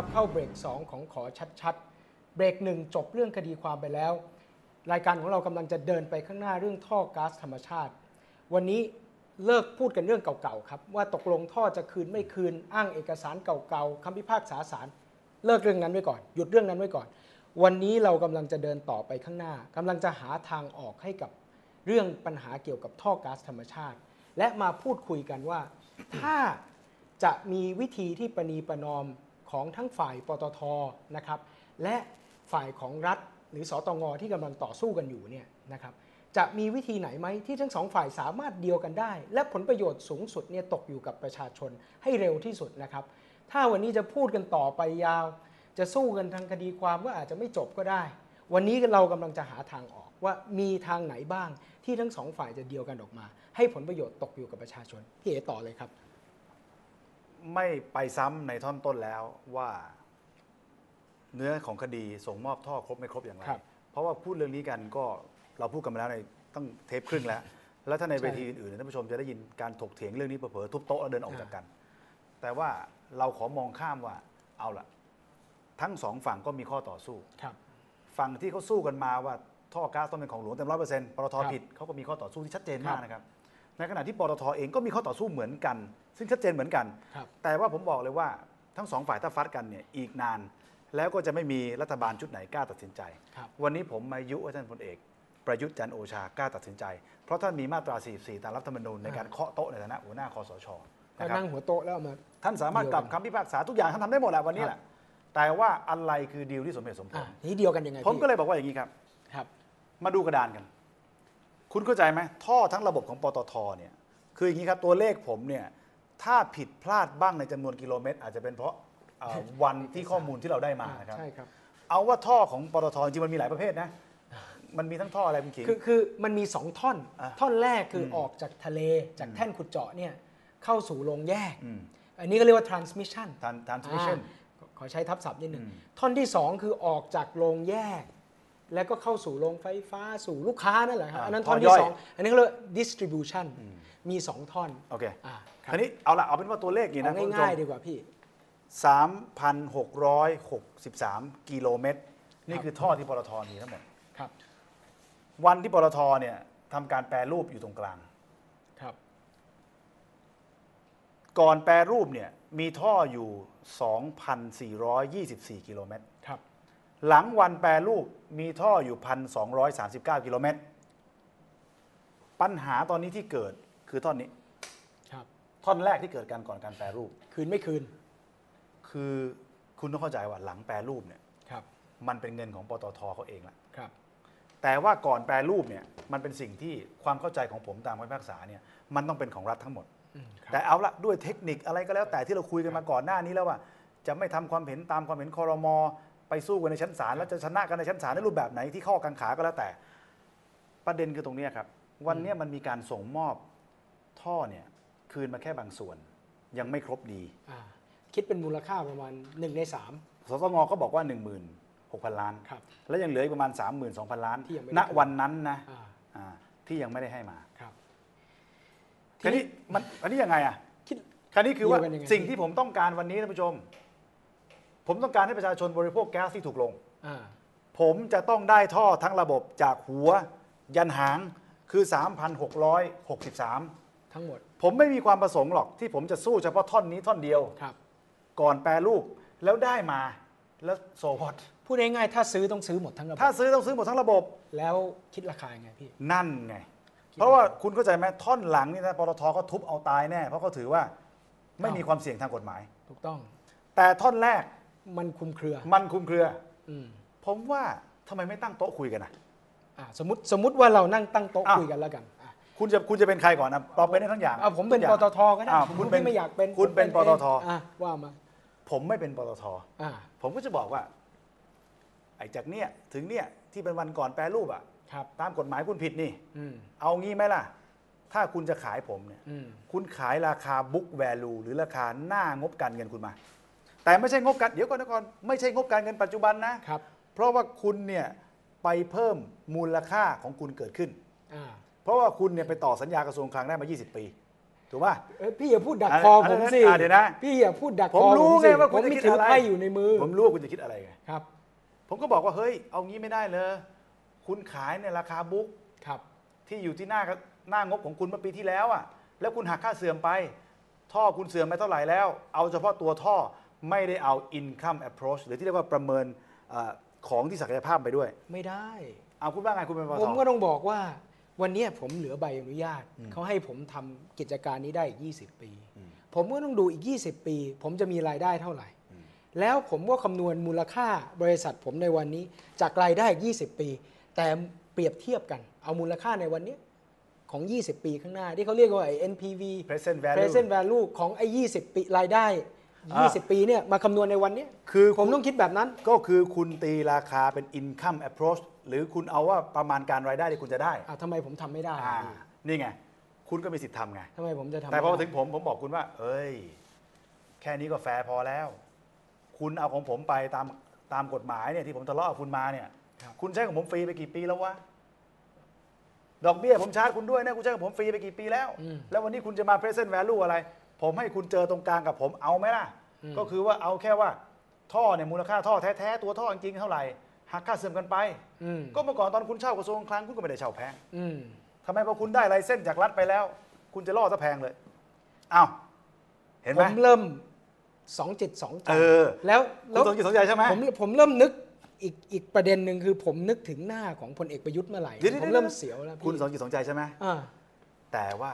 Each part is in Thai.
ครับเข้าเบรก 2 ของขอชัดๆ เบรกหนึ่งจบเรื่องคดีความไปแล้ว รายการของเรากำลังจะเดินไปข้างหน้าเรื่องท่อก๊าซธรรมชาติ วันนี้เลิกพูดกันเรื่องเก่าๆครับว่าตกลงท่อจะคืนไม่คืนอ้างเอกสารเก่าๆคำพิพากษาศาลเลิกเรื่องนั้นไว้ก่อนหยุดเรื่องนั้นไว้ก่อน วันนี้เรากำลังจะเดินต่อไปข้างหน้ากำลังจะหาทางออกให้กับเรื่องปัญหาเกี่ยวกับท่อก๊าซธรรมชาติ และมาพูดคุยกันว่า ถ้าจะมีวิธีที่ประนีประนอม ของทั้งฝ่ายปตทนะครับและฝ่ายของรัฐหรือสตงที่กำลังต่อสู้กันอยู่เนี่ยนะครับจะมีวิธีไหนไหมที่ทั้งสองฝ่ายสามารถเดียวกันได้ และผลประโยชน์สูงสุดเนี่ยตกอยู่กับประชาชนให้เร็วที่สุดนะครับ ถ้าวันนี้จะพูดกันต่อไปยาว จะสู้กันทางคดีความก็อาจจะไม่จบก็ได้ วันนี้เรากำลังจะหาทางออกว่ามีทางไหนบ้างที่ทั้งสองฝ่ายจะเดียวกันออกมา ให้ผลประโยชน์ตกอยู่กับประชาชนพี่เอต่อเลยครับ ไม่ไปซ้ำในท่อนต้นแล้วว่าเนื้อของคดีส่งมอบท่อครบไม่ครบอย่างไร ครับ เพราะว่าพูดเรื่องนี้กันก็เราพูดกันมาแล้วในตั้งเทปครึ่งแล้ว แล้วถ้าในใช่เวทีอื่นๆเนี่ยท่านผู้ชมจะได้ยินการถกเถียงเรื่องนี้เผลอๆทุบโต๊ะแล้วเดินออกจากกัน แต่ว่าเราขอมองข้ามว่าเอาละทั้งสองฝั่งก็มีข้อต่อสู้ ครับ ฝั่งที่เขาสู้กันมาว่าท่อก๊าซต้องเป็นของหลวงเต็มร้อยเปอร์เซ็นต์ปตทครับผิดเขาก็มีข้อต่อสู้ที่ชัดเจนมาครักบนะครับ ในขณะที่ปตทเองก็มีข้อต่อสู้เหมือนกัน ซึ่งชัดเจนเหมือนกัน ครับ แต่ว่าผมบอกเลยว่าทั้งสองฝ่ายถ้าฟัดกันเนี่ยอีกนาน แล้วก็จะไม่มีรัฐบาลชุดไหนกล้าตัดสินใจ ครับ วันนี้ผมมายุให้ท่านพลเอก ประยุทธ์จันทร์โอชากล้าตัดสินใจ เพราะท่านมีมาตรา 44 ตามรัฐธรรมนูญในการเคาะโต๊ะในฐานะหัวหน้าคอสชก็นะครับ นั่งหัวโต๊ะแล้วเอามา ท่านสามารถกลับคำพิพากษาทุกอย่างท่านทำได้หมดแหละวันนี้แหละแต่ว่าอะไรคือดีลที่สมเหตุสมผอะลนี่เดียวกันยังไงผมพี่ก็เลยบอกว่าอย่างนี้ครับ ครับ มาดูกระดานกัน คุณเข้าใจไหมท่อทั้งระบบของปตทเนี่ยคืออย่างนี้ครับตัวเลขผมเนี่ยถ้าผิดพลาดบ้างในจำนวนกิโลเมตร อาจจะเป็นเพราะเอ่อวันที่ข้อมูลที่เราได้มานะครับ ใช่ครับ เอาว่าท่อของปตทจริงๆมันมีหลายประเภทนะ มันมีทั้งท่ออะไรคุณขิง คือคือมันมีสองท่อน อะท่อนแรกคืออม ออกจากทะเลจากแท่นขุดเจาะเนี่ยเข้าสู่โรงแยกอืมอันนี้ก็เรียกว่า transmission Tran- transmission อ่าขอใช้ทับศัพท์นิดหนึ่งอืม ท่อนที่สองคือออกจากโรงแยก แล้วก็เข้าสู่โรงไฟฟ้าสู่ลูกค้านั่นแหละครับ อ่าอันนั้นท่ท่ออนย่ที่อยสองอันนี้เขาเรียกว่า distribution มีสองท่อนโอเค อ่าคครับราวนี้เอาละเอาเป็นว่าตัวเลขนี่เอานะคุณผู้ชง่ายม ๆดีกว่าพี่ 3,663 กิโลเมตร นี่คือท่อที่ปตทมีทั้งหมด ครับ วันที่ปตทเนี่ยทำการแปรรูปอยู่ตรงกลาง ครับ ก่อนแปรรูปเนี่ยมีท่ออยู่ 2,424 กิโลเมตรครับ หลังวันแปรรูปมีท่ออยู่ 1,239 กิโลเมตร ปัญหาตอนนี้ที่เกิดคือท่อนนี้ ครับ ท่อนแรกที่เกิดการก่อนการแปรรูป คืนไม่คืน คือคุณต้องเข้าใจว่าหลังแปรรูปเนี่ย ครับ มันเป็นเงินของปตทเขาเองละ ครับ แต่ว่าก่อนแปรรูปเนี่ย มันเป็นสิ่งที่ความเข้าใจของผมตามคำพิพากษาเนี่ย มันต้องเป็นของรัฐทั้งหมดอืมครับแต่เอาละด้วยเทคนิคอะไรก็แล้วแต่ที่เราคุยกันมาก่อนหน้านี้แล้วว่า จะไม่ทำความเห็นตามความเห็นคอรมอ ไปสู้กันในชั้นศาลแล้วจะชนะกันในชั้นศาลในรูปแบบไหนที่ข้อกังขาก็แล้วแต่ ประเด็นคือตรงเนี้ยครับ วันเนี้ยมันมีการส่งมอบท่อเนี่ยคืนมาแค่บางส่วน ยังไม่ครบดีอ่าคิดเป็นมูลค่าประมาณ1ใน3สตงก็บอกว่า 16,000 ล้าน ครับแล้วยังเหลืออีกประมาณ 32,000 ล้านที่ยังไม่ณได้วันนั้นนะอ่าอ่าที่ยังไม่ได้ให้มาครับคราวนี้มันอันนี้ยังไงอะ คิด คราวนี้คือว่าเดียวกันยังไง สิ่งที่ผมต้องการวันนี้ท่านผู้ชม ผมต้องการให้ประชาชนบริโภคแก๊สที่ถูกลง อ่าผมจะต้องได้ท่อทั้งระบบจากหัว ยันหางคือ 3,663 ทั้งหมดผมไม่มีความประสงค์หรอกที่ผมจะสู้เฉพาะท่อนนี้ท่อนเดียว ครับ ก่อนแปรรูปแล้วได้มาแล้วโซวอตพูดง่ายๆถ้าซื้อต้องซื้อหมดทั้งระบบถ้าซื้อต้องซื้อหมดทั้งระบบ แล้วคิดราคายังไงพี่ นั่นไง เพราะว่าคุณเข้าใจไหมท่อนหลังนี่นะปตทก็ทุบเอาตายแน่ เพราะเขาถือว่าไม่อ้าวมีความเสี่ยงทางกฎหมาย ถูกต้อง แต่ท่อนแรก มันคลุมเครือมันคลุมเครือ อืมผมว่าทำไมไม่ตั้งโต๊ะคุยกันนะ อ่าสมมติสมมติว่าเรานั่งตั้งโต๊ะอ้าวคุยกันแล้วกันอะคุณจะคุณจะเป็นใครก่อนนะเราเป็นได้ทั้งอย่างเอาผมเป็นทุปย่างตทก็ได้อ้าวผมคุณเป็นไม่อยากเป็นคุณเป็นผมปตทอะว่ามาผมไม่เป็นปตท อ่าผมก็จะบอกว่า ไอ้จากเนี้ยถึงเนี้ยที่เป็นวันก่อนแปรรูปอะครับ ตามกฎหมายคุณผิดนี่ อืมเอางี้ไหมล่ะ ถ้าคุณจะขายผมเนี่ย อืมคุณขายราคา book value หรือราคาหน้างบการเงินคุณมา แต่ไม่ใช่งบการเดี๋ยวก่อนนะก่อนไม่ใช่งบการเงินปัจจุบันนะ ครับเพราะว่าคุณเนี่ยไปเพิ่มมูลค่าของคุณเกิดขึ้น อ่าเพราะว่าคุณเนี่ยไปต่อสัญญากระทรวงคลังได้มา 20 ปี ถูกป่ะ เอ้ยพี่อย่าพูดดักอะคออะผมสิอะเดี๋ยวนะพี่อย่าพูดดักผมคอรู้สิไงว่าผคุณมจะมีคิดถืออะไร ไพ่อยู่ในมือผมรู้ว่าคุณจะคิดอะไรไงครับผมก็บอกว่าเฮ้ยเอางี้ไม่ได้เลย คุณขายในราคาบุ๊ก ครับที่อยู่ที่หน้าหน้างบของคุณเมื่อปีที่แล้วอะ แล้วคุณหักค่าเสื่อมไป ท่อคุณเสื่อมไปเท่าไหร่แล้ว เอาเฉพาะตัวท่อ ไม่ได้เอา income approach หรือที่เรียกว่าประเมินเออของที่ศักยภาพไปด้วย ไม่ได้ เอาคุณว่าไงคุณเป็นปตผมทก็ต้องบอกว่าวันเนี้ยผมเหลือใบอนุญาตเขาให้ผมทำกิจการนี้ได้อีก 20 ปีผมก็ต้องดูอีก 20 ปี ผมจะมีรายได้เท่าไหร่ แล้วผมก็คำนวณมูลค่าบริษัทผมในวันนี้ จากรายได้ 20 ปี แต่เปรียบเทียบกัน เอามูลค่าในวันเนี้ยของ 20 ปีข้างหน้า ที่เขาเรียกว่าไอ้ NPV present value present value ของไอ้ 20 ปีรายได้อ่า 20 ปีเนี่ยมาคำนวณในวันเนี้ยคือผมต้องคิดแบบนั้น ก็คือคุณตีราคาเป็น income approach หรือคุณเอาว่าประมาณการรายได้ที่คุณจะได้อะทำไมผมทำไม่ได้อ่านี่ไง คุณก็มีสิทธิ์ทำไงทำไมผมจะทำแต่พอไม่มาได้ถึงผมผมบอกคุณว่า เอ้ย แค่นี้ก็แฟร์พอแล้ว คุณเอาของผมไปตามตามกฎหมายเนี่ยที่ผมทะเลาะกับคุณมาเนี่ย คุณใช้ของผมฟรีไปกี่ปีแล้ววะดอกเบี้ยผมชาร์จคุณด้วยนะคุณใช้ของผมฟรีไปกี่ปีแล้วอืมแล้ววันนี้คุณจะมา present value อะไร ผมให้คุณเจอตรงกลางกับผมเอาไหมล่ะ อืม ก็คือว่าเอาแค่ว่าท่อเนี่ยมูลค่าท่อแท้ๆตัวท่อจริงๆเท่าไหร่หักค่าเสื่อมกันไป อืมก็เมื่อก่อนตอนคุณเช่ากระทรวงคลังคุณก็ไม่ได้เช่าแพงอืมทำไมพอคุณได้ลายเส้นจากรัฐไปแล้ว คุณจะล่อซะแพงเลยอ้าวเห็นผไหมมเริ่มสองจิตสองใจเออแล้วคุแล้ณวสนใจสนใจใช่ไหม ผมผมเริ่มนึกอีกอีกประเด็นหนึ่งคือผมนึกถึงหน้าของพลเอกประยุทธ์เมื่อไหร่เดี๋ยวๆผมเริ่มเสียวแล้วพี่คุณสนใจสนใจใช่ไหม อ่าแต่ว่า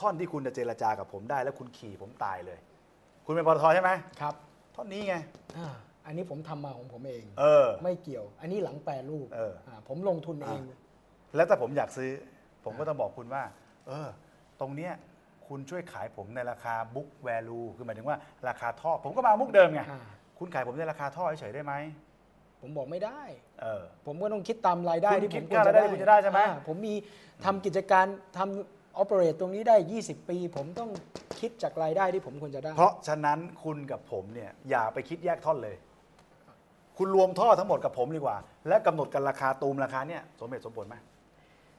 ท่อนที่คุณจะเจรจากับผมได้ แล้วคุณขี่ผมตายเลย คุณเป็นปตทใช่ไหมครับท่อนนี้ไง อ่าอันนี้ผมทำมาของผมเอง เออ ไม่เกี่ยว อันนี้หลังแปรรูปเอออ่าผมลงทุนเอง แล้วถ้าผมอยากซื้อ ผมก็ต้องบอกคุณว่า เออ ตรงเนี้ยคุณช่วยขายผมในราคา book value คือหมายถึงว่าราคาท่อ ผมก็มาเอามุกเดิมไงอ่า คุณขายผมในราคาท่อเฉยๆได้ไหมผมบอกไม่ได้ เออ ผมก็ต้องคิดตามรายได้คุณที่คิผดมค่ารายได้ที่คุณจะได้ใช่ไหม อ่าผมมีทำกิจการทำ operate ตรงนี้ได้ 20 ปี ผมต้องคิดจากรายได้ที่ผมควรจะได้ เพราะฉะนั้นคุณกับผมเนี่ยอย่าไปคิดแยกท่อนเลย คุณรวมท่อทั้งหมดกับผมดีกว่า และกำหนดกันราคาตูมราคาเนี่ยสมเหตุสมผลไหม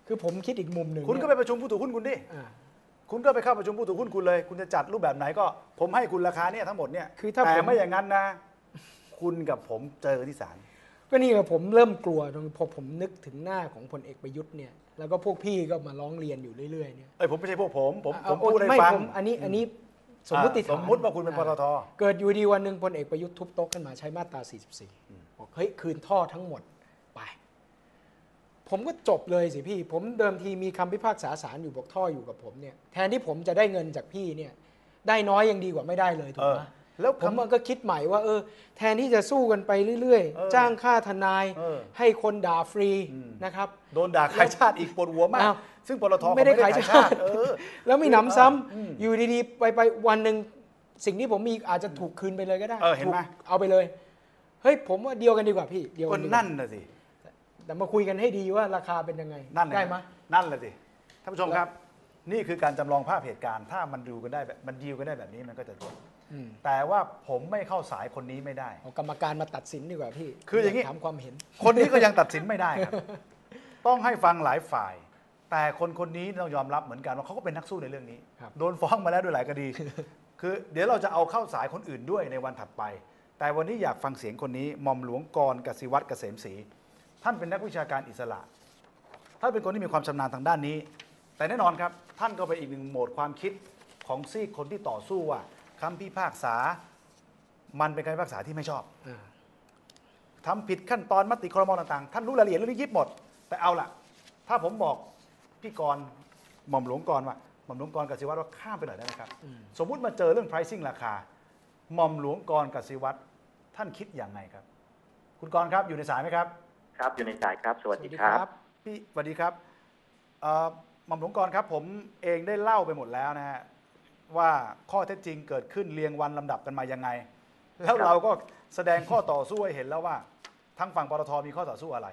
คือผมคิดอีกมุมหนึ่งคุณก็ไปประชุมผู้ถือหุ้นคุณดิอ่าคุณก็ไปเข้าประชุมผู้ถือหุ้นคุณเลย คุณจะจัดรูปแบบไหนก็ ผมให้คุณราคาเนี่ยทั้งหมดเนี่ยคือถ้าแต่ผม ไม่อย่างนั้นนะ คุณกับผมเจอกันที่ศาล ก็นี่ไงผมเริ่มกลัวตรงพอผมนึกถึงหน้าของพลเอกประยุทธ์เนี่ย แล้วก็พวกพี่ก็มาร้องเรียนอยู่เรื่อยๆเนี่ยเอ้ยผมไม่ใช่พวกผม ผมเอาผมพูดให้ไม่ฟัง ผมอันนี้อันนี้สมมติฐานอ่าสมมุติว่าคุณเป็นปตท เกิดอยู่ดีวันหนึ่งพลเอกประยุทธ์ทุบโต๊ะขึ้นมาใช้มาตรา 44บอกเฮ้ยคืนท่อทั้งหมดไป ผมก็จบเลยสิพี่ ผมเดิมทีมีคำพิพากษาศาลอยู่บอกท่ออยู่กับผมเนี่ยแทนที่ผมจะได้เงินจากพี่เนี่ยได้น้อยยังดีกว่าไม่ได้เลยถูเอกอไหม แล้วผมคำมันก็คิดใหม่ว่าเออ แทนที่จะสู้กันไปเรื่อยเออๆ จ้างค่าทนาย เออ ให้คนด่าฟรีอืมนะครับ โดนด่าขายชาติอีกปวดหัวมาก อ้าว ซึ่งปตทไม่ได้เขขายชาติเออ แล้วมีหนำซ้ำอืมอยู่ดีๆ ไปไปวันหนึ่งสิ่งที่ผมมีอาจจะถูกคืนไปเลยก็ได้เออเห็นไหม ถูกเอาไปเลย เฮ้ยผมว่าเดียวกันดีกว่าพี่เดียวก็กันดีกว่านั่นน่ะสิ แต่มาคุยกันให้ดีว่าราคาเป็นยังไงนั่นน่ะได้ไหม นั่นแหละสิท่านผู้ชมครับ นี่คือการจำลองภาพเหตุการณ์ ถ้ามันดูกันได้แบบมันดีลกันได้แบบนี้มันก็จะจบ อืมแต่ว่าผมไม่เข้าสายคนนี้ไม่ได้ เอากรรมการมาตัดสินดีกว่าพี่คืออย่างนี้นี้ ถามความเห็น คนนี้ก็ยังตัดสินไม่ได้ครับ ต้องให้ฟังหลายฝ่าย แต่คนคนนี้ต้องยอมรับเหมือนกันว่าเขาก็เป็นนักสู้ในเรื่องนี้ ครับ โดนฟ้องมาแล้วด้วยหลายคดี คือเดี๋ยวเราจะเอาเข้าสายคนอื่นด้วยในวันถัดไป แต่วันนี้อยากฟังเสียงคนนี้หม่อมหลวงกรกสิวัตรเกษมศรีท่านเป็นนักวิชาการอิสระ ท่านเป็นคนที่มีความชำนาญทางด้านนี้ แต่แน่นอนครับ ท่านก็เป็นอีกหนึ่งโหมดความคิดของซีกคนที่ต่อสู้ว่า คำพิพากษา มันเป็นการพิพากษาที่ไม่ชอบอ่าทำผิดขั้นตอนมติครมต่างๆ ท่านรู้รายละเอียดเรื่องนี้ยิบหมด แต่เอาล่ะ ถ้าผมบอกพี่กรณ์หม่อมหลวงกรณ์ว่าหม่อมหลวงกรณ์กสิวัตรว่าข้ามไปหน่อยได้ไหมครับอืมสมมุติมาเจอเรื่อง pricing ราคาหม่อมหลวงกรณ์กสิวัตรท่านคิดอย่างไงครับ คุณกรณ์ครับอยู่ในสายไหมครับ ครับอยู่ในสายครับ สวัสดีครับพี่สวัสดีครับเอ่อหม่อมหลวงกรณ์ครับ ผมเองได้เล่าไปหมดแล้วนะฮะ ว่าข้อเท็จจริงเกิดขึ้นเรียงวันลำดับกันมายังไง แล้วครับเราก็แสดงข้อต่อสู้ให้เห็นแล้วว่าทางฝั่งปตทมีข้อต่อสู้อะไร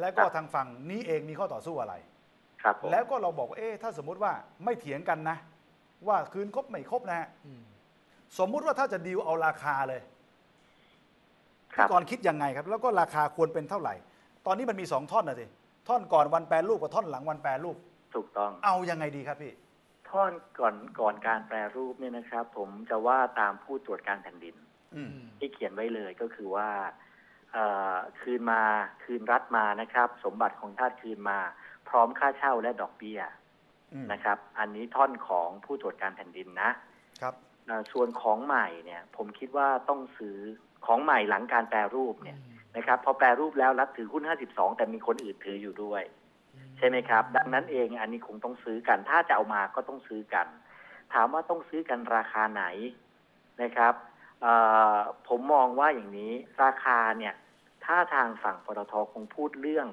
และก็ครับทางฝั่งนี้เองมีข้อต่อสู้อะไร ครับผมแล้วก็เราบอกว่าเอ๊ะถ้าสมมุติว่าไม่เถียงกันนะ ว่าคืนครบไม่ครบนะฮะอืมสมมุติว่าถ้าจะดีลเอาราคาเลยครัพี่บกรณ์คิดยังไงครับ แล้วก็ราคาควรเป็นเท่าไหร่ ตอนนี้มันมีสองท่อนนะสิท่อนก่อนวันแปรรูปกับท่อนหลังวันแปรรูป ถูกต้อง เอายังไงดีครับพี่ ท่อนก่อนก่อนการแปรรูปเนี่ยนะครับ ผมจะว่าตามผู้ตรวจการแผ่นดินอืมที่เขียนไว้เลยก็คือว่าเอ่อคืนมาคืนรัฐมานะครับ สมบัติของชาติคืนมา พร้อมค่าเช่าและดอกเบี้ยอืมนะครับ อันนี้ท่อนของผู้ตรวจการแผ่นดินนะครับเอ่อส่วนของใหม่เนี่ย ผมคิดว่าต้องซื้อของใหม่หลังการแปรรูปเนี่ยนะครับ พอแปรรูปแล้วรัฐถือหุ้น 52 แต่มีคนอื่นถืออยู่ด้วย ใช่ไหมครับ ดังนั้นเองอันนี้คงต้องซื้อกัน ถ้าจะเอามาก็ต้องซื้อกัน ถามว่าต้องซื้อกันราคาไหนนะครับเอ่อผมมองว่าอย่างนี้ราคาเนี่ย ถ้าทางฝั่งปตทคงพูดเรื่อง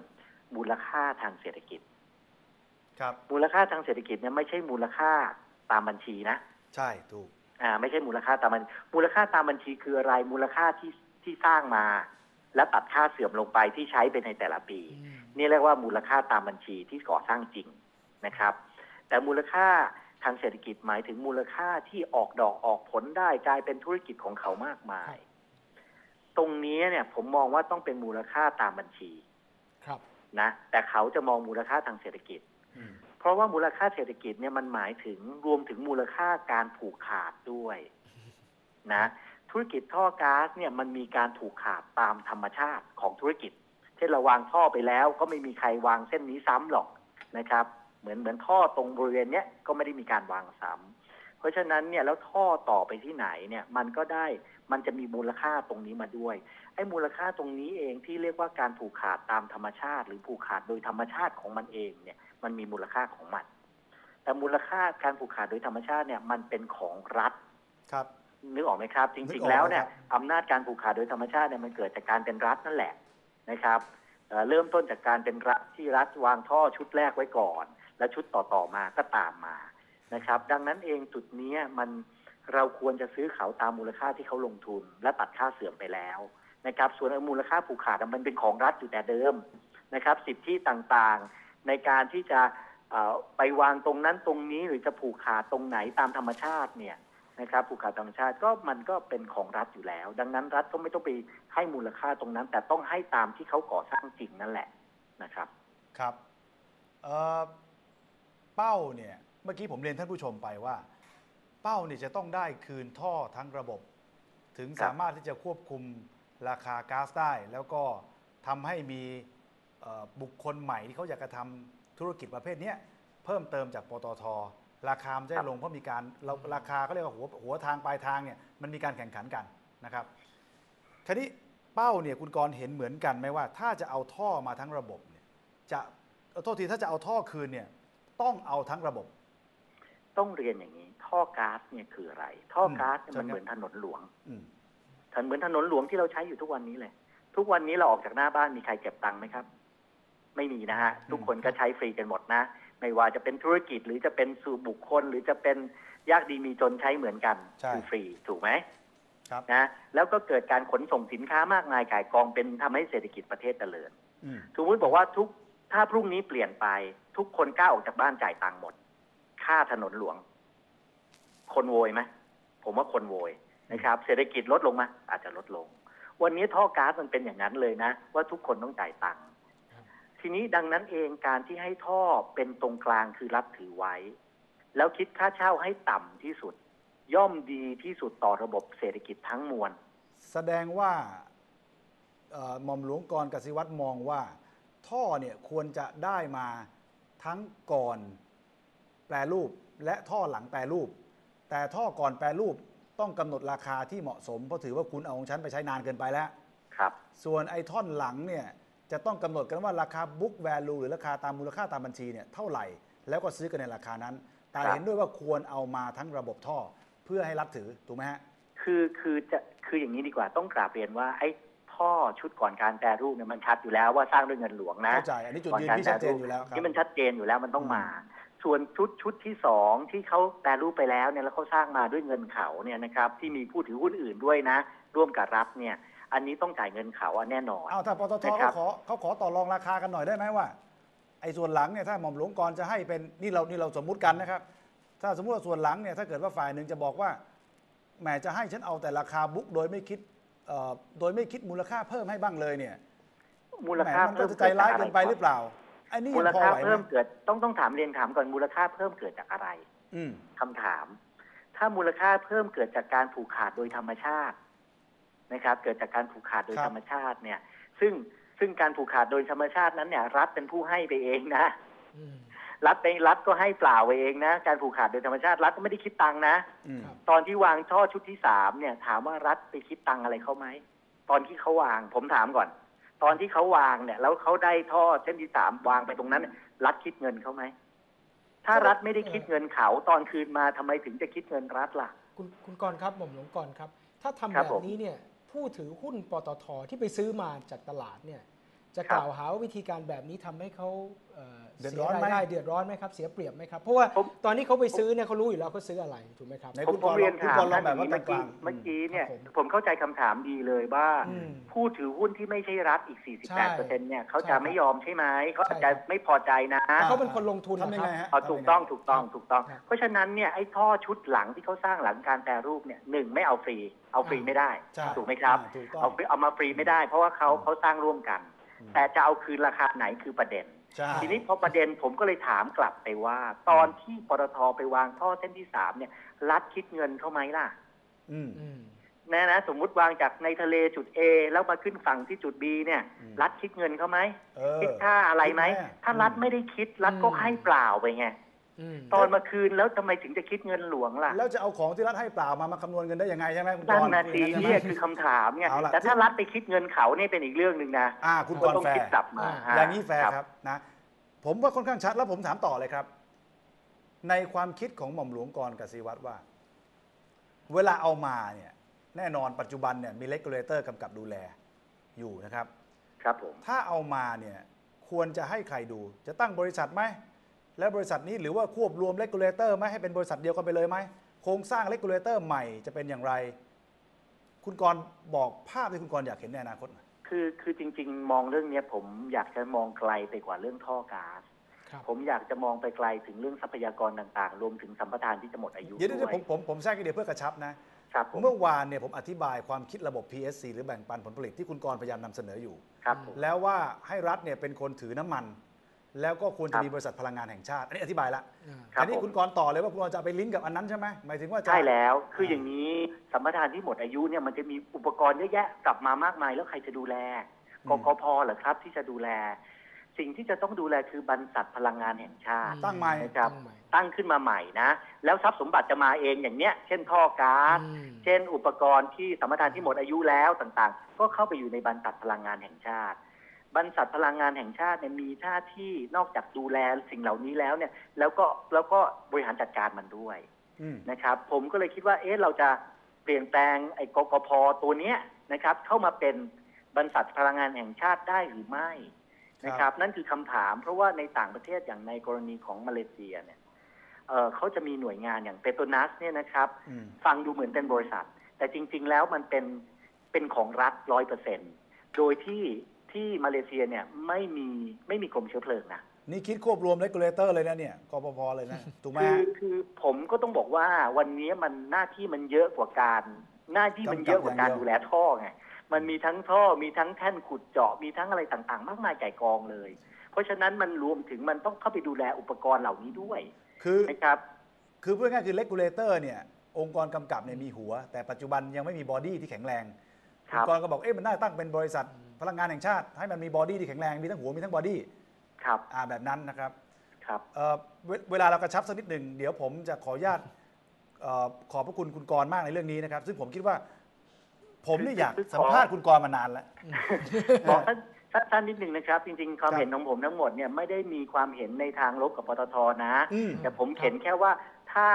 มูลค่าทางเศรษฐกิจ ครับมูลค่าทางเศรษฐกิจเนี่ยไม่ใช่มูลค่าตามบัญชีนะ ใช่ถูกอ่าไม่ใช่มูลค่าตามบัญมูลค่าตามบัญชีคืออะไรมูลค่าที่ที่สร้างมา และตัดค่าเสื่อมลงไปที่ใช้ไปในแต่ละปี นี่เรียกว่ามูลค่าตามบัญชีที่ก่อสร้างจริงนะครับ แต่มูลค่าทางเศรษฐกิจหมายถึงมูลค่าที่ออกดอกออกผลได้กลายเป็นธุรกิจของเขามากมาย ตรงนี้เนี่ยผมมองว่าต้องเป็นมูลค่าตามบัญชีครับนะแต่เขาจะมองมูลค่าทางเศรษฐกิจอืมเพราะว่ามูลค่าเศรษฐกิจเนี่ยมันหมายถึงรวมถึงมูลค่าการผูกขาดด้วยนะธุรกิจท่อก๊าซเนี่ยมันมีการผูกขาดตามธรรมชาติของธุรกิจ เช่นเราวางท่อไปแล้วก็ไม่มีใครวางเส้นนี้ซ้ำหรอกนะครับ เหมือนเหมือนท่อตรงบริเวณเนี้ยก็ไม่ได้มีการวางซ้ำเพราะฉะนั้นเนี่ยแล้วท่อต่อไปที่ไหนเนี่ยมันก็ได้มันจะมีมูลค่าตรงนี้มาด้วยไอ้มูลค่าตรงนี้เองที่เรียกว่าการผูกขาดตามธรรมชาติ หรือผูกขาดโดยธรรมชาติของมันเองเนี่ยมันมีมูลค่าของมัน แต่มูลค่าการผูกขาดโดยธรรมชาติเนี่ยมันเป็นของรัฐครับนึกออกไหมครับจนึริกงออกๆแล้วเนี่ยครับอำนาจการผูกขาดโดยธรรมชาติเนี่ยมันเกิดจากการเป็นรัฐนั่นแหละ นะครับเเริ่มต้นจากการเป็นรัฐที่รัฐวางท่อชุดแรกไว้ก่อน แล้วชุดต่อๆมาก็ตามมานะครับ ดังนั้นเองจุดนี้มันเราควรจะซื้อเขาตามมูลค่าที่เขาลงทุน และตัดค่าเสื่อมไปแล้วนะครับ ส่วนมูลค่าผูกขาดมันเป็นของรัฐอยู่แต่เดิมนะครับ สิทธิต่างๆในการที่จะไปวางตรงนั้นตรงนี้หรือจะผูกขาดตรงไหนตามธรรมชาติเนี่ย นะครับผูกขาดธรรมชาติก็มันก็เป็นของรัฐอยู่แล้ว ดังนั้นรัฐก็ไม่ต้องไปให้มูลค่าตรงนั้น แต่ต้องให้ตามที่เขาก่อสร้างจริงนั่นแหละนะครับครับเเป้าเนี่ยเมื่อกี้ผมเรียนท่านผู้ชมไปว่า เป้าเนี่ยจะต้องได้คืนท่อทั้งระบบ ถึงสามารถที่จะควบคุมราคาก๊าซได้ แล้วก็ทำให้มีบุคคลใหม่ที่เขาอยากจะทำธุรกิจประเภทนี้เพิ่มเติมจากปตท ราคามันจะได้ลงเพราะมีการเราราคาก็เรียกว่าหัวหัวทางปลายทางเนี่ยมันมีการแข่งขันกันนะครับทีนี้เป้าเนี่ยคุณกรณ์เห็นเหมือนกันไหมว่า ถ้าจะเอาท่อมาทั้งระบบเนี่ยจะเอ่อโทษทีถ้าจะเอาท่อคืนเนี่ยต้องเอาทั้งระบบ ต้องเรียนอย่างนี้ ท่อก๊าซเนี่ยคืออะไร ท่อก๊าซเนี่ยอืมมันเหมือนถนนหลวงอืมเหมือนถนนหลวงที่เราใช้อยู่ทุกวันนี้เลย ทุกวันนี้เราออกจากหน้าบ้านมีใครเก็บตังค์ไหมครับ ไม่มีนะฮะทุกคนก็ใช้ฟรีกันหมดนะ ไม่ว่าจะเป็นธุรกิจหรือจะเป็นสู่บุคคล หรือจะเป็นยากดีมีจนใช้เหมือนกันใช่คือฟรีถูกไหมครับนะแล้วก็เกิดการขนส่งสินค้ามากมายก่ายกองเป็นทำให้เศรษฐกิจประเทศเจริญอืมสมมติบอกว่าทุกถ้าพรุ่งนี้เปลี่ยนไป ทุกคนกล้าออกจากบ้านจ่ายตังค์หมด ค่าถนนหลวง คนโวยไหมผมว่าคนโวยนะครับ เศรษฐกิจลดลงไหมอาจจะลดลง วันนี้ท่อก๊าซมันเป็นอย่างนั้นเลยนะ ว่าทุกคนต้องจ่ายตังค์ ทีนี้ดังนั้นเองการที่ให้ท่อเป็นตรงกลางคือรัฐถือไว้ แล้วคิดค่าเช่าให้ต่ำที่สุด ย่อมดีที่สุดต่อระบบเศรษฐกิจทั้งมวล แสดงว่าเอ่อหม่อมหลวงกรกสิวัตรมองว่า ท่อเนี่ยควรจะได้มาทั้งก่อนแปรรูปและท่อหลังแปรรูป แต่ท่อก่อนแปรรูปต้องกำหนดราคาที่เหมาะสมเพราะถือว่าคุณเอาของฉันไปใช้นานเกินไปแล้วครับ ส่วนไอ้ท่อนหลังเนี่ย จะต้องกำหนดกันว่าราคา book value หรือราคาตามมูลค่าตามบัญชีเนี่ยเท่าไหร่ แล้วก็ซื้อกันในราคานั้น แต่ครับเห็นด้วยว่าควรเอามาทั้งระบบท่อเพื่อให้รัฐถือถูกไหมฮะคือคือจะคืออย่างนี้ดีกว่าต้องกราบเรียนว่าไอ้ท่อชุดก่อนการแปรรูปเนี่ยมันชัดอยู่แล้วว่าสร้างด้วยเงินหลวงนะเข้าใจอันนี้จุดยืนที่ชัดเจนอยู่แล้วครับนี่มันชัดเจนอยู่แล้วมันต้องอืมมา ส่วนชุดชุดที่สองที่เขาแปรรูปไปแล้วเนี่ยแล้วเขาสร้างมาด้วยเงินเขาเนี่ยนะครับที่มีผู้ถือหุ้นอื่นด้วยนะ ร่วมกับรัฐเนี่ย อันนี้ต้องจ่ายเงินเขาอะแน่นอน เอาถ้าปตทนะครับ เขาขอเขาขอต่อรองราคากันหน่อยได้ไหมว่าไอ้ส่วนหลังเนี่ยถ้าหม่อมหลวงกรจะให้เป็นนี่เรานี่เราสมมุติกันนะครับ ถ้าสมมติว่าส่วนหลังเนี่ยถ้าเกิดว่าฝ่ายหนึ่งจะบอกว่าแหมจะให้ฉันเอาแต่ราคาบุ๊กโดยไม่คิดเอ่อโดยไม่คิดมูลค่าเพิ่มให้บ้างเลยเนี่ยมูลค่าแหมมันเพิ่ก็มจะใจร้ายเกินไปหรือเปล่าไอ้นี่มูลพอค่าไหวไหมเพิ่มเกิดต้องต้องถามเรียนถามก่อนมูลค่าเพิ่มเกิดจากอะไรอืมคำถาม ถ้ามูลค่าเพิ่มเกิดจากการผูกขาดโดยธรรมชาติ นะครับ เกิดจากการผูกขาดโดยครับธรรมชาติเนี่ย ซึ่งซึ่งการผูกขาดโดยธรรมชาตินั้นเนี่ย รัฐเป็นผู้ให้ไปเองนะอืมรัฐไปรัฐก็ให้เปล่าไปเองนะ การผูกขาดโดยธรรมชาติรัฐก็ไม่ได้คิดตังค์นะอืมครับตอนที่วางท่อชุดที่สามเนี่ย ถามว่ารัฐไปคิดตังค์อะไรเขาไหมตอนที่เขาวาง ผมถามก่อน ตอนที่เขาวางเนี่ย แล้วเขาได้ท่อเส้นที่สามวางไปตรงนั้น รัฐคิดเงินเขาไหมถ้ารัฐไม่ได้คิดเงินเขาตอนคืนมาทำไมถึงจะคิดเงินรัฐล่ะ คุณคุณกรณ์ครับหม่อมหลวงกรณ์ครับ ถ้าทำครัแบบบผมนี้เนี่ย ผู้ถือหุ้นปตทที่ไปซื้อมาจากตลาดเนี่ย จะครักบล่าวหาว่าวิธีการแบบนี้ทำให้เขาเอ่อเดือดเสีร้ยอนไหมรายได้เดือดร้อนไหมครับเสียเปรียบไหมครับเพราะว่าผมตอนนี้เขาไปซื้อเนี่ยเขารู้อยู่แล้วเขาซื้ออะไรถูกไหมครับไหนผมคุณผมกรณ์เรียนคุณถามกรณ์ลอท่างนอแบบย่างว่านี้กเมื่อกี้ลางๆเมื่อกี้เนี่ยครับผมผมเข้าใจคำถามดีเลยว่าอืมผู้ถือหุ้นที่ไม่ใช่รัฐอีกใช่48เปอร์เซ็นต์เนี่ยเขาใช่จะครับไม่ยอมใช่ไหมเขาอาจใช่จะครับไม่พอใจนะเขาเป็นคนลงทุนทำนะยังครัไงบฮะเอาถูกต้องถูกต้องครับถูกต้องครับเพราะฉะนั้นเนี่ยไอ้ท่อชุดหลังที่เขาสร้างหลังการแปรรูปเนี่ยหนึ่งไม่เอาฟรี เอาฟรีไม่ได้ใช่ถูกไหมครับอ่าถูกต้องเอาเอามาฟรีไม่ได้ เพราะว่าเขาเขาสร้างร่วมกันอืม แต่จะเอาคืนราคาไหนคือประเด็นใช่ทีนี้พอประเด็นผมก็เลยถามกลับไปว่า ตอนที่ปตทไปวางท่อเส้นที่สามเนี่ย รัฐคิดเงินเขาไหมล่ะอืมอืมนะนะสมมุติวางจากในทะเลจุด A แล้วมาขึ้นฝั่งที่จุด B เนี่ยอืมรัฐคิดเงินเขาไหมเออคิดค่าอะไรไหมคิดแน่ถ้ารัฐไม่ได้คิดรัฐก็อืมให้เปล่าไปไงอืม ตอนมาคืนแล้วทำไมถึงจะคิดเงินหลวงล่ะแล้วจะเอาของที่รัฐให้เปล่ามามาคำนวณเงินได้ยังไงใช่ไหมคุณกนั่นรณ์นะสิใช่ไหม เนี่ยคือคำถามไงเอาล่ะ แต่ถ้ารัฐไปคิดเงินเขาเนี่ยเป็นอีกเรื่องหนึ่งนะอ่าคุณกก็รณ์ต้องแฟคิดร์กลับมาอย่างนี้แฟร์ครับนะผมว่าค่อนข้างชัดแล้วผมถามต่อเลยครับ ในความคิดของหม่อมหลวงกรกสิวัตรว่า เวลาเอามาเนี่ยแน่นอนปัจจุบันเนี่ยมีเลกูเลเตอร์กำกับดูแลอยู่นะครับ ครับผม ถ้าเอามาเนี่ยควรจะให้ใครดู จะตั้งบริษัทไหม แล้วบริษัทนี้หรือว่าควบรวมเลกูเลเตอร์ไหมให้เป็นบริษัทเดียวกันไปเลยไหมโครงสร้างเลกูเลเตอร์ใหม่จะเป็นอย่างไร คุณกรณ์บอกภาพที่คุณกรณ์อยากเห็นในอนาคตหน่อย คือคือจริง ๆ มองเรื่องเนี้ยผมอยากจะมองไกลไปกว่าเรื่องท่อก๊าซครับ ผมอยากจะมองไปไกลถึงเรื่องทรัพยากรต่างๆ รวมถึงสัมปทานที่จะหมดอายุเดี๋ยวด้เดี๋ยววยผมผมผมแทรกนิดเดียวเพื่อกระชับนะ ครับผมเมื่อวานเนี่ยผมอธิบายความคิดระบบ PSC หรือแบ่งปันผลผลิตที่คุณกรณ์พยายามนำเสนออยู่ ครับผมแล้วว่าให้รัฐเนี่ยเป็นคนถือน้ำมัน แล้วก็ควรครัจะบมีบริษัทพลังงานแห่งชาติ อันนี้อธิบายละอ่าครับอันนี้ผม คุณกรณ์ต่อเลยว่าคุณกรณ์จะเอาไปลิงก์กับอันนั้นใช่ไหมหมายถึงว่าจะ ใช่แล้ว คืออ่าอย่างนี้สัมปทานที่หมดอายุเนี่ยมันจะมีอุปกรณ์เยอะแยะกลับมามากมายแล้วใครจะดูแลกกพเหรอครับที่จะดูแล สิ่งที่จะต้องดูแลคือบรรษัทพลังงานแห่งชาติ ตั้งใหม่นะครับ ตั้งใหม่ตั้งขึ้นมาใหม่นะ แล้วทรัพย์สมบัติจะมาเองอย่างเนี้ย เช่นท่อก๊าซ อืม เช่นอุปกรณ์ที่สัมปทานที่หมดอายุแล้วต่างๆ ก็เข้าไปอยู่ในบรรษัทพลังงานแห่งชาติ บรรษัทพลังงานแห่งชาติเนี่ยมีหน้าที่นอกจากดูแลสิ่งเหล่านี้แล้วเนี่ย แล้วก็แล้วก็บริหารจัดการมันด้วยอืมนะครับ ผมก็เลยคิดว่า เอ๊ะเราจะเปลี่ยนแปลงไอ้กกพตัวเนี้ยนะครับ เข้ามาเป็นบรรษัทพลังงานแห่งชาติได้หรือไม่นะครับ นั่นคือคำถาม เพราะว่าในต่างประเทศอย่างในกรณีของมาเลเซียเนี่ยเอ่อเขาจะมีหน่วยงานอย่างเปโตรนัสเนี่ยนะครับอืมฟังดูเหมือนเป็นบริษัท แต่จริง ๆ แล้วมันเป็นเป็นของรัฐร้อยเปอร์เซ็นโดยที่ ที่มาเลเซียเนี่ยไม่มีไม่มีกรมเชื้อเพลิงนะนี่คิดควบรวมเลกูเลเตอร์เลยนะเนี่ยกปพเลยนะถูกไหมคือฮะคือผมก็ต้องบอกว่าวันนี้มันหน้าที่มันเยอะกว่าการ หน้าที่มันเยอะกว่าการกำกับอย่างเดียวดูแลท่อไงมันมีทั้งท่อมีทั้งแท่นขุดเจาะมีทั้งอะไรต่างๆ มากมายไก่ายกองเลย เพราะฉะนั้นมันรวมถึงมันต้องเข้าไปดูแลอุปกรณ์เหล่านี้ด้วย คือนะครับ คือพูดง่ายๆคือเลกูเลเตอร์เนี่ย องค์กรกำกับเนี่ยมีหัว แต่ปัจจุบันยังไม่มีบอดี้ที่แข็งแรงครับณกรณ์ก็บอกเอ๊ะมันน่าตั้งเป็นบริษัท พลังงานแห่งชาติ ให้มันมีบอดี้ที่แข็งแรงมีทั้งหัวมีทั้งบอดี้ครับอ่าแบบนั้นนะครับครับเอ่อเวเวลาเรากระชับสักนิดหนึ่งเดี๋ยวผมจะขออนุญาตเอ่อขอบพระคุณคุณกรณ์มากในเรื่องนี้นะครับ ซึ่งผมคิดว่า ผมเนี่ยอยากคือขอสัมภาษณ์คุณกรณ์มานานแล้ว บอกท่านท่านท่านนิดหนึ่งนะครับ จริง ๆ ความครับ เห็นของผมทั้งหมดเนี่ยไม่ได้มีความเห็นในทางลบกับปตทนะ อืม แต่ผมเห็นแค่ว่าถ้า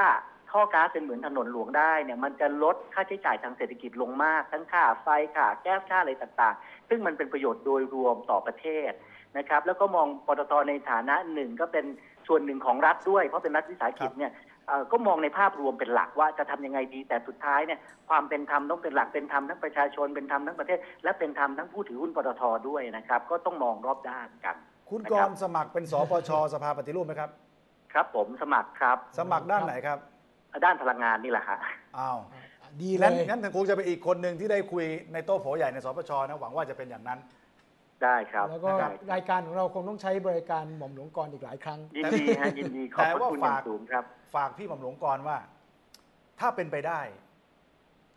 ท่อก๊าซเป็นเหมือนถนนหลวงได้เนี่ยมันจะลดค่าใช้จ่ายทางเศรษฐกิจลงมาก ทั้งค่าไฟค่าแก๊สค่าอะไรต่างๆ ซึ่งมันเป็นประโยชน์โดยรวมต่อประเทศนะครับ แล้วก็มองปตทในฐานะหนึ่งก็เป็นส่วนหนึ่งของรัฐด้วย เพราะเป็นรัฐวิสาหกิจเนี่ยเอ่อก็มองในภาพรวมเป็นหลักว่าจะทำยังไงดี แต่สุดท้ายเนี่ยความเป็นธรรมต้องเป็นหลักเป็นธรรมทั้งประชาชนเป็นธรรมทั้งประเทศ และเป็นธรรมทั้งผู้ถือหุ้นปตทด้วยนะครับ ก็ต้องมองรอบด้านกัน คุณกรณ์สมัครเป็นสปชสภาปฏิรูปไหมครับ ครับผมสมัครครับ สมัครด้านไหนครับ ด้านพลังงานนี่แหละฮะอ้าว ดีเลงั้นยงั้นคงจะเป็นอีกคนหนึ่งที่ได้คุยในโต๊ะโผใหญ่ในสปชนะหวังว่าจะเป็นอย่างนั้น ได้ครับแล้วก็ได้รายการของเราคงต้องใช้บริการหม่อมหลวงกรอีกหลายครั้ง ยินดีฮะยินดีขอบแต่พระว่าคุณอย่าฝางกสูงครับ ฝากพี่หม่อมหลวงกรว่า ถ้าเป็นไปได้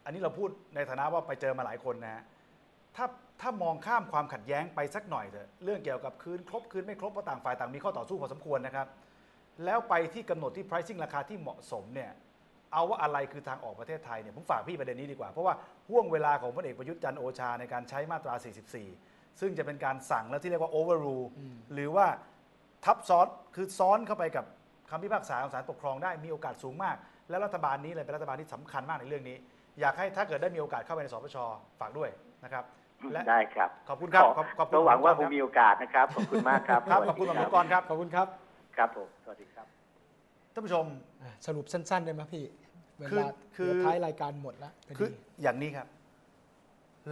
อันนี้เราพูดในฐานะว่าไปเจอมาหลายคนนะฮะถ้าถ้ามองข้ามความขัดแย้งไปสักหน่อยเถอะเรื่องเกี่ยวกับคืนครบคืนไม่ครบเพราะต่างฝ่ายต่างมีข้อต่อสู้พอสมควรนะครับ แล้วไปที่กำหนดที่ pricing ราคาที่เหมาะสมเนี่ย เอาว่าอะไรคือทางออกประเทศไทยเนี่ยผมฝากพี่ประเด็นนี้ดีกว่า เพราะว่าห่วงเวลาของพลเอกประยุทธ์จันทร์โอชาในการใช้มาตรา 44 ซึ่งจะเป็นการสั่งแล้วที่เรียกว่า overrule หรือว่าทับซ้อนคือซ้อนเข้าไปกับคำพิพากษาของศาลปกครองได้มีโอกาสสูงมาก และรัฐบาลนี้เลยเป็นรัฐบาลที่สำคัญมากในเรื่องนี้ อยากให้ถ้าเกิดได้มีโอกาสเข้าไปในสปชฝากด้วยนะครับและได้ครับ ขอบคุณครับขอบขอบคุณก็หวังว่าคครังบมีโอกาสนะครับ ขอบคุณมากครับ ครับสขวัอบสคุณดีหม่อมหลวงกรครับ ขอบคุณครับ ครับผม สวัสดีครับ ท่านผู้ชมอะสรุปสั้นๆได้ไหมพี่เวคือลาคือ เดี๋ยวท้ายรายการหมดแล้วพอคือดี อย่างนี้ครับ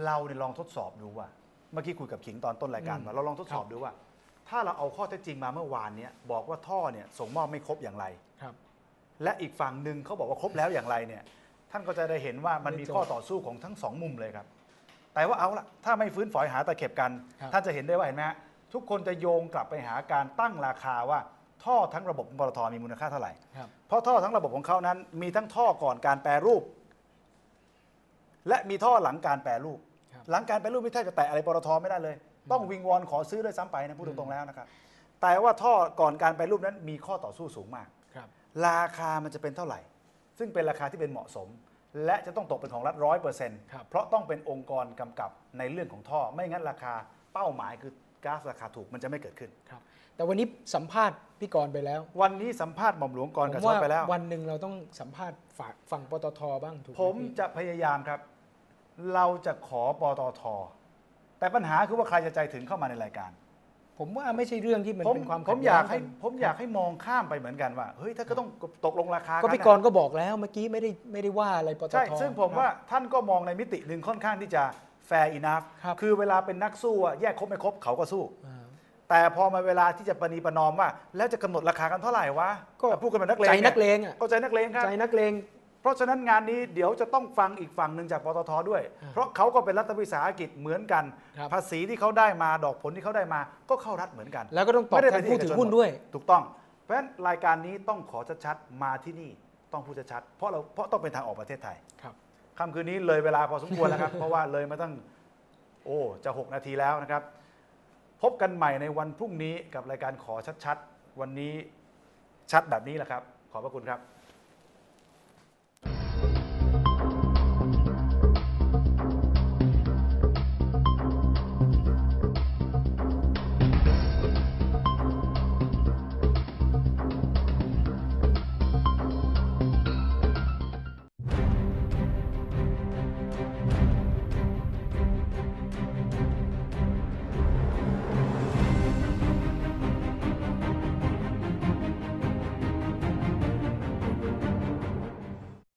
เราเนี่ยลองทดสอบดูว่า เมื่อกี้คุยกับขิงตอนต้นรายการอืมมาเราลองทดสอบดูว่า ถ้าเราเอาข้อเท็จจริงมาเมื่อวานเนี้ยบอกว่าท่อเนี่ยส่งมอบไม่ครบอย่างไร ครับ และอีกฝั่งหนึ่งเขาบอกว่าครบแล้วอย่างไรเนี่ยท่านก็จะได้เห็นว่ามันมีไม่จบข้อต่อสู้ของทั้งสองมุมเลยครับ แต่ว่าเอาละถ้าไม่ฟื้นฝอยหาตะเข็บกัน ครับ ท่านจะเห็นได้ว่าเห็นไหมฮะทุกคนจะโยงกลับไปหาการตั้งราคาว่า ท่อทั้งระบบของปตทมีมูลค่าเท่าไหร่ครับ เพราะท่อทั้งระบบของเขานั้น มีทั้งท่อก่อนการแปรรูป และมีท่อหลังการแปรรูป ครับ หลังการแปรรูปไม่แทบจะแตะอะไรปตทไม่ได้เลย ต้องวิงวอนขอซื้อด้วยซ้ำไปนะพูดตรงๆแล้วนะครับ แต่ว่าท่อก่อนการแปรรูปนั้นมีข้อต่อสู้สูงมาก ครับ ราคามันจะเป็นเท่าไหร่ ซึ่งเป็นราคาที่เป็นเหมาะสม และจะต้องตกเป็นของรัฐร้อยเปอร์เซ็นต์ครับเพราะต้องเป็นองค์กรกำกับในเรื่องของท่อ ไม่งั้นราคาเป้าหมายคือก๊าซราคาถูกมันจะไม่เกิดขึ้น ครับ แต่วันนี้สัมภาษณ์พี่กรณ์ไปแล้ว วันนี้สัมภาษณ์หม่อมหลวงกรผกับมชอว่าบไปแล้ว วันหนึ่งเราต้องสัมภาษณ์ฝากฝั่งปตทบ้างถูกไหผมพี่จะพยายามครับ เราจะขอปตท แต่ปัญหาคือว่าใครจะใจถึงเข้ามาในรายการ ผมว่าไม่ใช่เรื่องที่มันผมเป็นความผมขัดอแย้ยางกให้นผมอยากให้มองข้ามไปเหมือนกันว่าเฮ้ยถ้าก็ต้องตกลงราคาก็นพี่น่ะกรณ์ก็บอกแล้วเมื่อกี้ไม่ได้ไม่ได้ว่าอะไรปตท ใช่ ซึ่งผมครับว่าท่านก็มองในมิติหนึ่งค่อนข้างที่จะ fair enough ครับ คือเวลาเป็นนักสู้อะแยกครบไม่ครบเขาก็สู้ อ่า แต่พอมาเวลาที่จะประนีประนอมว่า แล้วจะกำหนดราคากันเท่าไหร่วะก็ พูดกันเป็นนักเลงใจยนักเลงอะก็ใจนักเลงครับ ใจนักเลง เพราะฉะนั้นงานนี้เดี๋ยวจะต้องฟังอีกฝั่งหนึ่งจากปตทด้วย อ่าเพราะเขาก็เป็นรัฐวิสาหกิจเหมือนกัน ครับ ภาษีที่เขาได้มาดอกผลที่เขาได้มาก็เข้ารัฐเหมือนกันแล้วก็ต้องตอบไม่ได้แทเป็นนผู้เอกถือชนหุ้นหมดด้วย ถูกต้อง เพราะฉะนั้นรายการนี้ต้องขอชัดๆมาที่นี่ต้องพูดชัดๆเพราะเราเพราะต้องเป็นทางออกประเทศไทย ครับ ค่ำคืนนี้เลยเวลาพอสมควรแล้วครับ เพราะว่าเลยมาตั้ง โอ้ จะ 6 นาทีแล้วนะครับ พบกันใหม่ในวันพรุ่งนี้กับรายการขอชัดๆ วันนี้ชัดแบบนี้แหละครับ ขอบพระคุณครับ